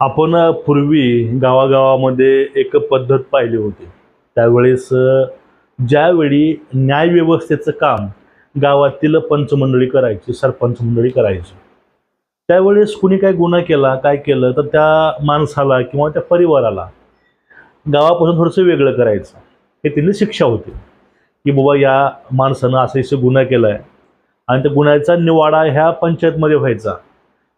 आपण पूर्वी गावागावामध्ये एक पद्धत पाहिली होती. त्यावेळेस ज्यावेळी न्यायव्यवस्थेचं काम गावातील पंचमंडळी करायची सरपंच मंडळी करायची त्यावेळेस कुणी काय गुन्हा केला काय केलं तर त्या माणसाला किंवा त्या परिवाराला गावापासून थोडंसं वेगळं करायचं. हे त्यांनी शिक्षा होती. की बाबा या माणसानं असं असं गुन्हा केला आहे आणि त्या गुन्ह्याचा निवाडा ह्या पंचायतमध्ये व्हायचा.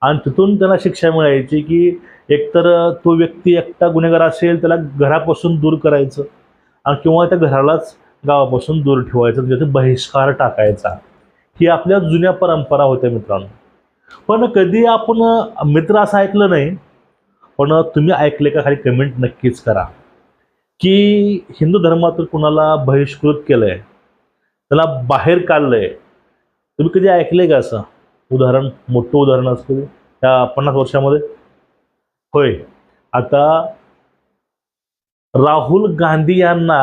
आणि तिथून त्यांना शिक्षा मिळायची की एकतर तो व्यक्ती एकटा गुन्हेगार असेल त्याला घरापासून दूर करायचं आणि किंवा त्या घरालाच गावापासून दूर ठेवायचं त्याच्यात बहिष्कार टाकायचा. ही आपल्या जुन्या परंपरा होत्या मित्रांनो. पण कधी आपण मित्र असं ऐकलं नाही पण तुम्ही ऐकले का खाली कमेंट नक्कीच करा. की हिंदू धर्मातून कुणाला बहिष्कृत केलं आहे त्याला बाहेर काढलं आहे तुम्ही कधी ऐकले का असं? उदाहरण मोठं उदाहरण असतं त्या पन्नास वर्षामध्ये. होय. आता राहुल गांधी यांना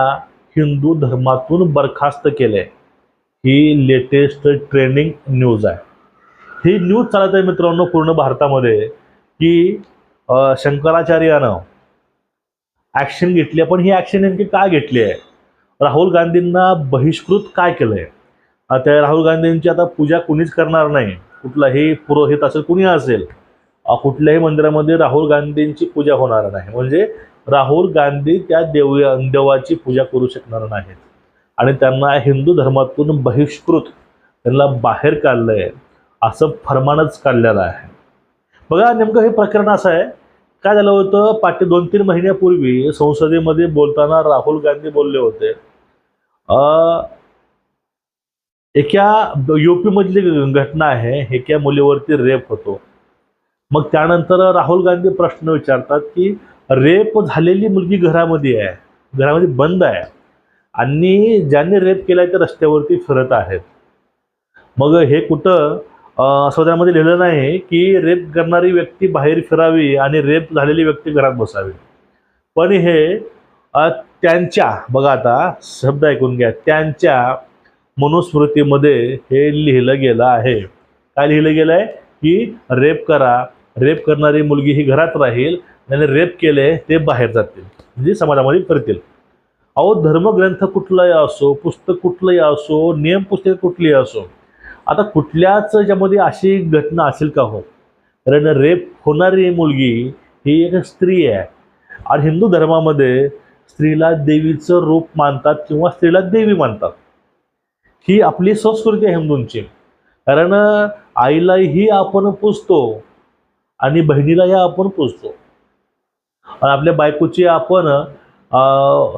हिंदू धर्मातून बरखास्त केले ही लेटेस्ट ट्रेंडिंग न्यूज आहे. ही न्यूज चालत आहे मित्रांनो पूर्ण भारतामध्ये की शंकराचार्यानं ॲक्शन घेतली आहे. पण ही ॲक्शन नेमकी काय घेतली आहे? राहुल गांधींना बहिष्कृत काय केलं आहे त्या राहुल गांधींची आता पूजा कुणीच करणार नाही. कुठलाही पुरोहित असेल कुणी असेल कुठल्याही मंदिरामध्ये राहुल गांधींची पूजा होणार नाही. म्हणजे राहुल गांधी त्या देव देवाची पूजा करू शकणार नाहीत. आणि त्यांना हिंदू धर्मातून बहिष्कृत त्यांना बाहेर काढलं आहे असं फरमानच काढलेलं आहे. बघा नेमकं हे प्रकरण असं आहे. काय झालं होतं? पाठी दोन तीन महिन्यापूर्वी संसदेमध्ये बोलताना राहुल गांधी बोलले होते. एका युपीमधली घटना आहे एका मुलीवरती रेप होतो. मग त्यानंतर राहुल गांधी प्रश्न विचारतात की रेप झालेली मुलगी घरामध्ये आहे घरामध्ये बंद आहे. आणि ज्यांनी रेप केलाय ते रस्त्यावरती फिरत आहेत. मग हे कुठं अं, संविधानामध्ये लिहिलं नाही की रेप करणारी व्यक्ती बाहेर फिरावी आणि रेप झालेली व्यक्ती घरात बसावी. पण हे त्यांच्या बघा आता शब्द ऐकून घ्या. त्यांच्या मनुस्मृतीमध्ये हे लिहिलं गेलं आहे. काय लिहिलं गेलं आहे? की रेप करा. रेप करणारी मुलगी ही घरात राहील. आणि रेप केले ते बाहेर जातील. म्हणजे समाजामध्ये फिरतील अहो धर्मग्रंथ कुठलाही असो पुस्तक कुठलंही असो नियम पुस्तक कुठलीही असो आता कुठल्याच याच्यामध्ये अशी घटना असेल का हो? कारण रेप होणारी मुलगी ही एक स्त्री आहे. आणि हिंदू धर्मामध्ये स्त्रीला देवीचं रूप मानतात किंवा स्त्रीला देवी मानतात. ही आपली संस्कृती आहे हिंदूंची कारण आईलाही आपण पुजतो आणि बहिणीलाही आपण पुजतो. आणि आपल्या बायकोची आपण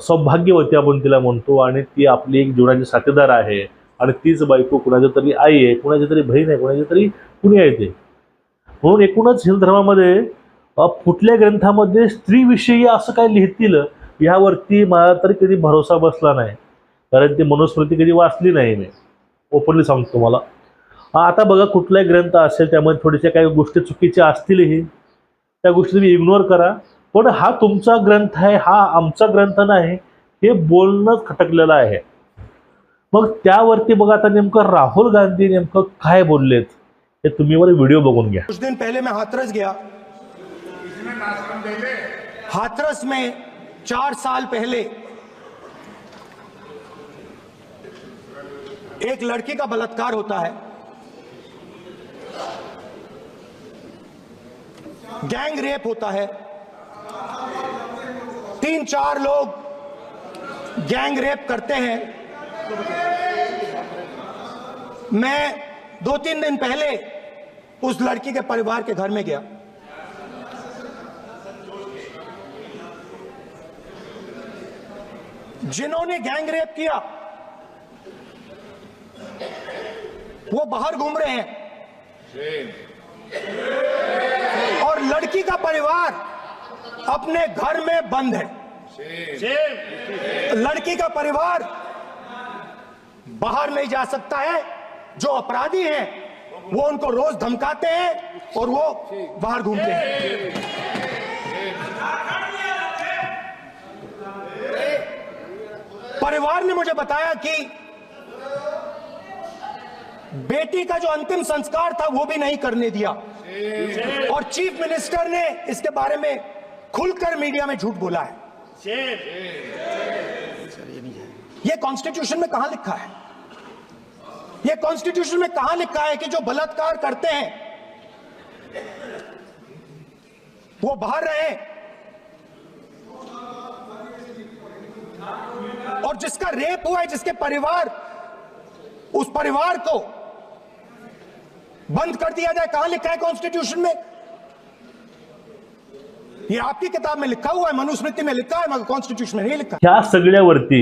सौभाग्यवती आपण तिला म्हणतो आणि ती आपली एक जीवनाची साथीदार आहे आणि तीच बायको कुणाच्या तरी आई आहे कुणाची तरी बहीण आहे कुणाची तरी कुणी आहे ते. म्हणून एकूणच हिंदू धर्मामध्ये कुठल्या ग्रंथामध्ये स्त्रीविषयी असं काय लिहितील यावरती मला तरी कधी भरोसा बसला नाही. कारण ती मनुस्मृती कधी वाचली नाही मी. ओपनली सांगतो तुम्हाला. आता बघा कुठलाही ग्रंथ असेल त्यामध्ये थोड्याशा काही गोष्टी चुकीच्या असतीलही त्या गोष्टी तुम्ही इग्नोर करा. पण हा तुमचा ग्रंथ आहे हा आमचा ग्रंथ नाही हे बोलणं खटकलेलं आहे. मग त्यावरती बघा आता नेमकं राहुल गांधी नेमकं काय बोललेत हे तुम्ही वर व्हिडिओ बघून घ्या. कुछ दिन पहले मैं हाथरस गया। हाथरस में चार साल पहले एक लड़की का बलात्कार होता है। गैंग रेप होता है। तीन चार लोग गैंग रेप करते हैं। मैं दो तीन दिन पहले उस लड़की के परिवार के घर में गया। जिन्होंने गैंग रेप किया वो बाहर घूम रहे हैं। और लड़की का परिवार अपने घर में बंद है। लड़की का परिवार बाहर नहीं जा सकता है। जो अपराधी हैं, वो उनको रोज धमकाते हैं और वो बाहर घूमते हैं। परिवार ने मुझे बताया कि बेटी का जो अंतिम संस्कार था वो भी नहीं करने दिया। और चीफ मिनिस्टर ने इसके बारे में खुलकर मीडिया में झूठ बोला है। ये कॉन्स्टिट्यूशन में कहा लिखा है? ये कॉन्स्टिट्यूशन में कहा लिखा है कि जो बलात्कार करते हैं वो बाहर रहे? और जिसका रेप हुआ है जिसके परिवार उस परिवार को बंद कर दिया जाए। कहां लिखा है कॉन्स्टिट्यूशन में? ये आपकी किताब में लिखा हुआ है मनुस्मृति में लिखा है मगर कॉन्स्टिट्यूशन में नहीं लिखा। ह्या सगळ्यावरती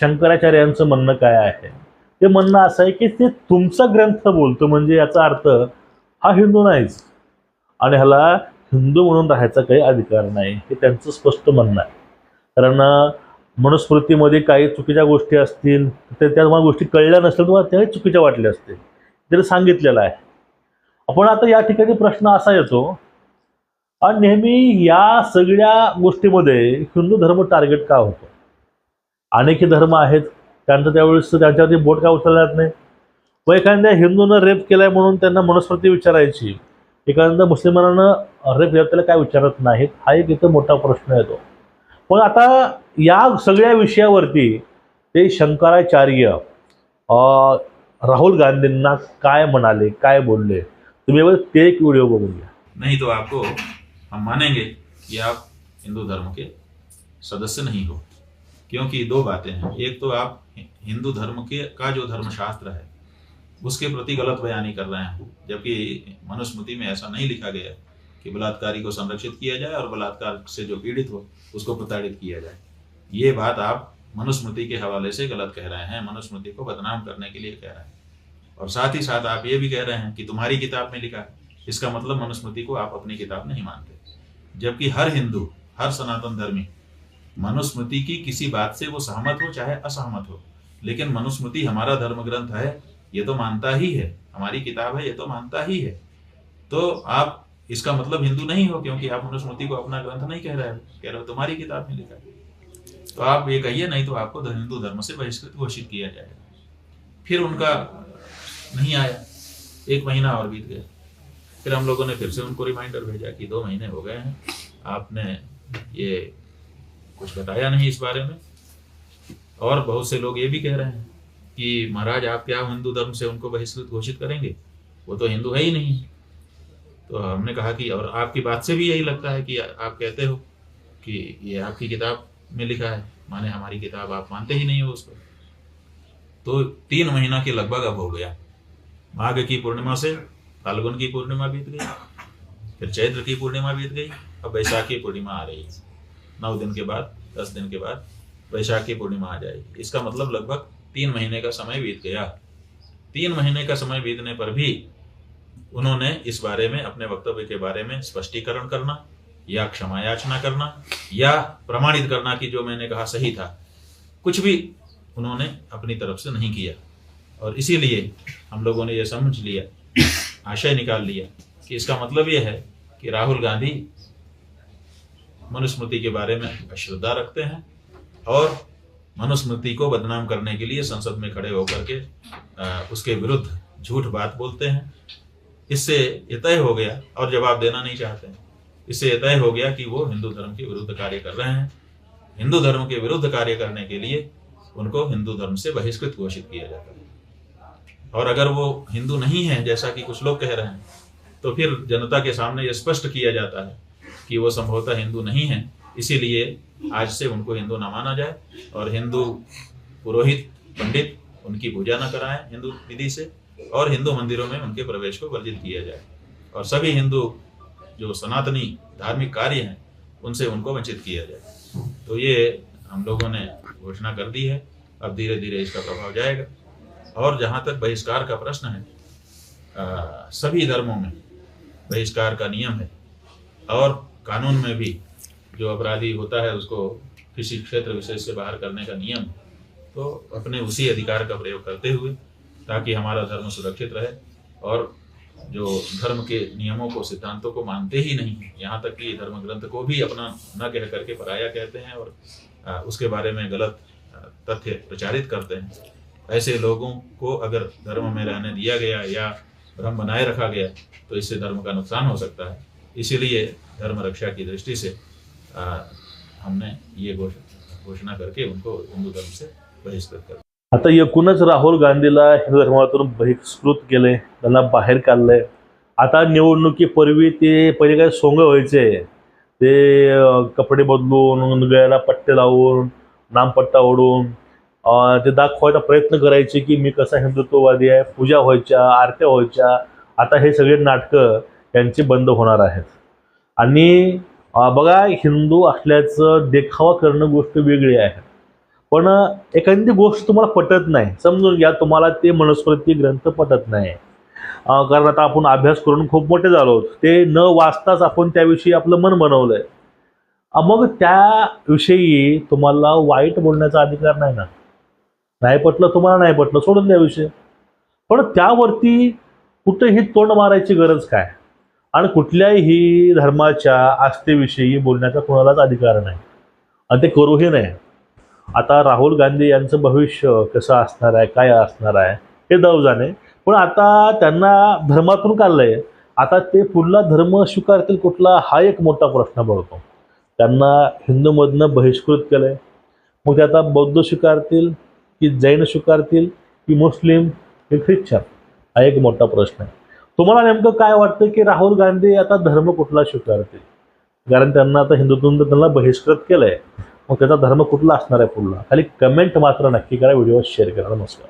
शंकराचार्यांचं म्हणणं काय आहे? ते म्हणणं असं आहे की ते तुमचा ग्रंथ बोलतो म्हणजे याचा अर्थ हा हिंदू नाहीच. आणि ह्याला हिंदू म्हणून राहायचा काही अधिकार नाही हे त्यांचं स्पष्ट म्हणणं आहे. कारण मनुस्मृतीमध्ये काही चुकीच्या गोष्टी असतील तर त्या तुम्हाला गोष्टी कळल्या नसतील तुम्हाला त्याही चुकीच्या वाटल्या असतील. तरी सांगितलेलं आहे. आपण आता या ठिकाणी प्रश्न असा येतो आणि नेहमी या सगळ्या गोष्टीमध्ये हिंदू धर्म टार्गेट का होतो? अनेक धर्म आहेत त्यांचं त्यावेळेस त्यांच्यावरती बोट का उचलला जात नाही? व एखाद्या हिंदूनं रेप केलाय म्हणून त्यांना मनुस्मृती विचारायची एखाद्या मुस्लिमांना रेप केला त्याला काय विचारत नाहीत? हा एक इथं मोठा प्रश्न येतो. पण आता या सगळ्या विषयावरती ते शंकराचार्य राहुल गांधींना काय म्हणाले काय बोलले? तुम्ही ते एक व्हिडिओ बघून घ्या नहीं तो आपको, हम मानेंगे कि आप हिंदू धर्म के सदस्य नहीं हो, क्योंकि दो बातें हैं। एक तो आप हिंदू धर्म के, का जो धर्मशास्त्र है, उसके प्रति गलत बयानी कर रहे हैं। जबकि मनुस्मृति में ऐसा नहीं लिखा गया कि बलात्कारी को संरक्षित किया जाए और बलात्कार से जो पीड़ित हो, उसको प्रताड़ित किया जाए। ये बात आप मनुस्मृति के हवाले से गलत कह रहे हैं। मनुस्मृति को बदनाम करने के लिए कह रहे हैं। और साथ ही साथ आप ये भी कह रहे हैं कि तुम्हारी किताब में लिखा इसका मतलब मनुस्मृति को आप अपनी किताब नहीं मानते। जबकि हर हिंदू, हर सनातन धर्मी, मनुस्मृति की किसी बात से वो सहमत हो चाहे असहमत हो। लेकिन मनुस्मृति हमारा धर्म ग्रंथ है, ये तो मानता ही है। हमारी किताब है, ये तो मानता ही है। तो आप, इसका मतलब हिंदू नहीं हो क्योंकि आप मनुस्मृति को अपना ग्रंथ नहीं कह रहे हो। कह रहे हो तुम्हारी किताब में लिखा है। तो आप ये कहिए, नहीं तो आपको हिंदू धर्म से बहिष्कृत घोषित किया जाएगा। फिर उनका नहीं आया। एक महीना और बीत गया। फिर हम लोगों ने फिर से उनको रिमाइंडर भेजा कि दो महीने हो गए हैं। आपने ये कुछ बताया नहीं इस बारे में। और बहुत से लोग ये भी कह रहे हैं कि, महाराज, आप क्या हिंदू धर्म से उनको बहिष्कृत घोषित करेंगे? वो तो हिंदू है ही नहीं। तो हमने कहा कि, और आपकी बात से भी यही लगता है कि आप कहते हो कि ये आपकी किताब में लिखा है। माने हमारी किताब आप मानते ही नहीं हो उसको। तो तीन महीना के लगभग अब हो गया। माघ की पूर्णिमा से फाल्गुन की पूर्णिमा बीत गई, फिर चैत्र की पूर्णिमा बीत गई, अब वैशाखी पूर्णिमा आ रही है। नौ दिन के बाद, दस दिन के बाद वैशाखी पूर्णिमा आ जाएगी। इसका मतलब लगभग तीन महीने का समय बीत गया। तीन महीने का समय बीतने पर भी उन्होंने इस बारे में, अपने वक्तव्य के बारे में स्पष्टीकरण करना, या क्षमा याचना करना, या प्रमाणित करना कि जो मैंने कहा सही था, कुछ भी उन्होंने अपनी तरफ़ से नहीं किया। और इसीलिए हम लोगों ने यह समझ लिया, आशय निकाल लिया कि इसका मतलब यह है कि राहुल गांधी मनुस्मृति के बारे में अश्रद्धा रखते हैं और मनुस्मृति को बदनाम करने के लिए संसद में खड़े होकर के उसके विरुद्ध झूठ बात बोलते हैं। इससे ये तय हो गया और जवाब देना नहीं चाहते हैं। इससे ये तय हो गया कि वो हिंदू धर्म के विरुद्ध कार्य कर रहे हैं। हिंदू धर्म के विरुद्ध कार्य करने के लिए उनको हिंदू धर्म से बहिष्कृत घोषित किया जाता है। और अगर वो हिंदू नहीं है, जैसा कि कुछ लोग कह रहे हैं तो फिर जनता के सामने ये स्पष्ट किया जाता है कि वो संभवतः हिंदू नहीं है। इसीलिए आज से उनको हिंदू ना माना जाए और हिंदू पुरोहित, पंडित, उनकी पूजा न कराएँ हिंदू विधि से और हिंदू मंदिरों में उनके प्रवेश को वर्जित किया जाए। और सभी हिंदू जो सनातनी धार्मिक कार्य हैं, उनसे उनको वंचित किया जाए। तो ये हम लोगों ने घोषणा कर दी है। अब धीरे धीरे इसका प्रभाव जाएगा। और जहाँ तक बहिष्कार का प्रश्न है आ, सभी धर्मों में बहिष्कार का नियम है। और कानून में भी जो अपराधी होता है उसको किसी क्षेत्र विशेष से बाहर करने का नियम तो अपने उसी अधिकार का प्रयोग करते हुए ताकि हमारा धर्म सुरक्षित रहे और जो धर्म के नियमों को सिद्धांतों को मानते ही नहीं यहाँ तक कि धर्म ग्रंथ को भी अपना न कह करके पराया कहते हैं और उसके बारे में गलत तथ्य प्रचारित करते हैं। ऐसे लोगों को अगर धर्म में रहने दिया गया या भ्रम बनाए रखा गया तो इससे धर्म का नुकसान हो सकता है। इसीलिए धर्म रक्षा की दृष्टि से आ, हमने ये घोषणा करके उनको हिंदू धर्म से बहिष्कृत कर आता एकूणच राहुल गांधीला हिंदू धर्मातून बहिष्कृत केले त्यांना बाहेर काढले. आता निवडणुकीपूर्वी ते पहिले काय सोंग व्हायचे. ते कपडे बदलून गळ्याला पट्टे लावून नामपट्टा ओढून ते दाखवायचा प्रयत्न करायचे की मी कसा हिंदुत्ववादी आहे पूजा व्हायच्या आरत्या व्हायच्या. आता हे सगळे नाटकं यांची बंद होणार आहेत. आणि बघा हिंदू असल्याचं देखावा करणं गोष्ट वेगळी आहे. पण एखादी गोष्ट तुम्हाला पटत नाही. समजून घ्या तुम्हाला ते मनुस्मृती ग्रंथ पटत नाही. कारण आता आपण अभ्यास करून खूप मोठे झालो आहोत. ते न वाचताच आपण त्याविषयी आपलं मन बनवलंय. आहे मग त्याविषयी तुम्हाला वाईट बोलण्याचा अधिकार नाही ना? नाही पटलं तुम्हाला नाही पटलं सोडून द्या विषय. पण त्यावरती कुठेही तोंड मारायची गरज काय? आणि कुठल्याही धर्माच्या आस्थेविषयी बोलण्याचा कोणालाच अधिकार नाही. आणि ते करूही नाही आता राहुल गांधी यांचं भविष्य कसं असणार आहे काय असणार आहे हे दव जाणे. पण आता त्यांना धर्मातून काढलंय. आता ते पुढला धर्म स्वीकारतील कुठला हा एक मोठा प्रश्न पडतो. त्यांना हिंदूमधनं बहिष्कृत केलंय. मग ते आता बौद्ध स्वीकारतील की जैन स्वीकारतील की मुस्लिम की ख्रिश्चन हा एक मोठा प्रश्न आहे. तुम्हाला नेमकं काय वाटतं की राहुल गांधी आता धर्म कुठला स्वीकारतील? कारण त्यांना आता हिंदुत्व त्यांना बहिष्कृत केलंय. मग त्याचा धर्म कुठला असणार आहे पुढला? खाली कमेंट मात्र नक्की करा व्हिडिओ शेअर करा. नमस्कार.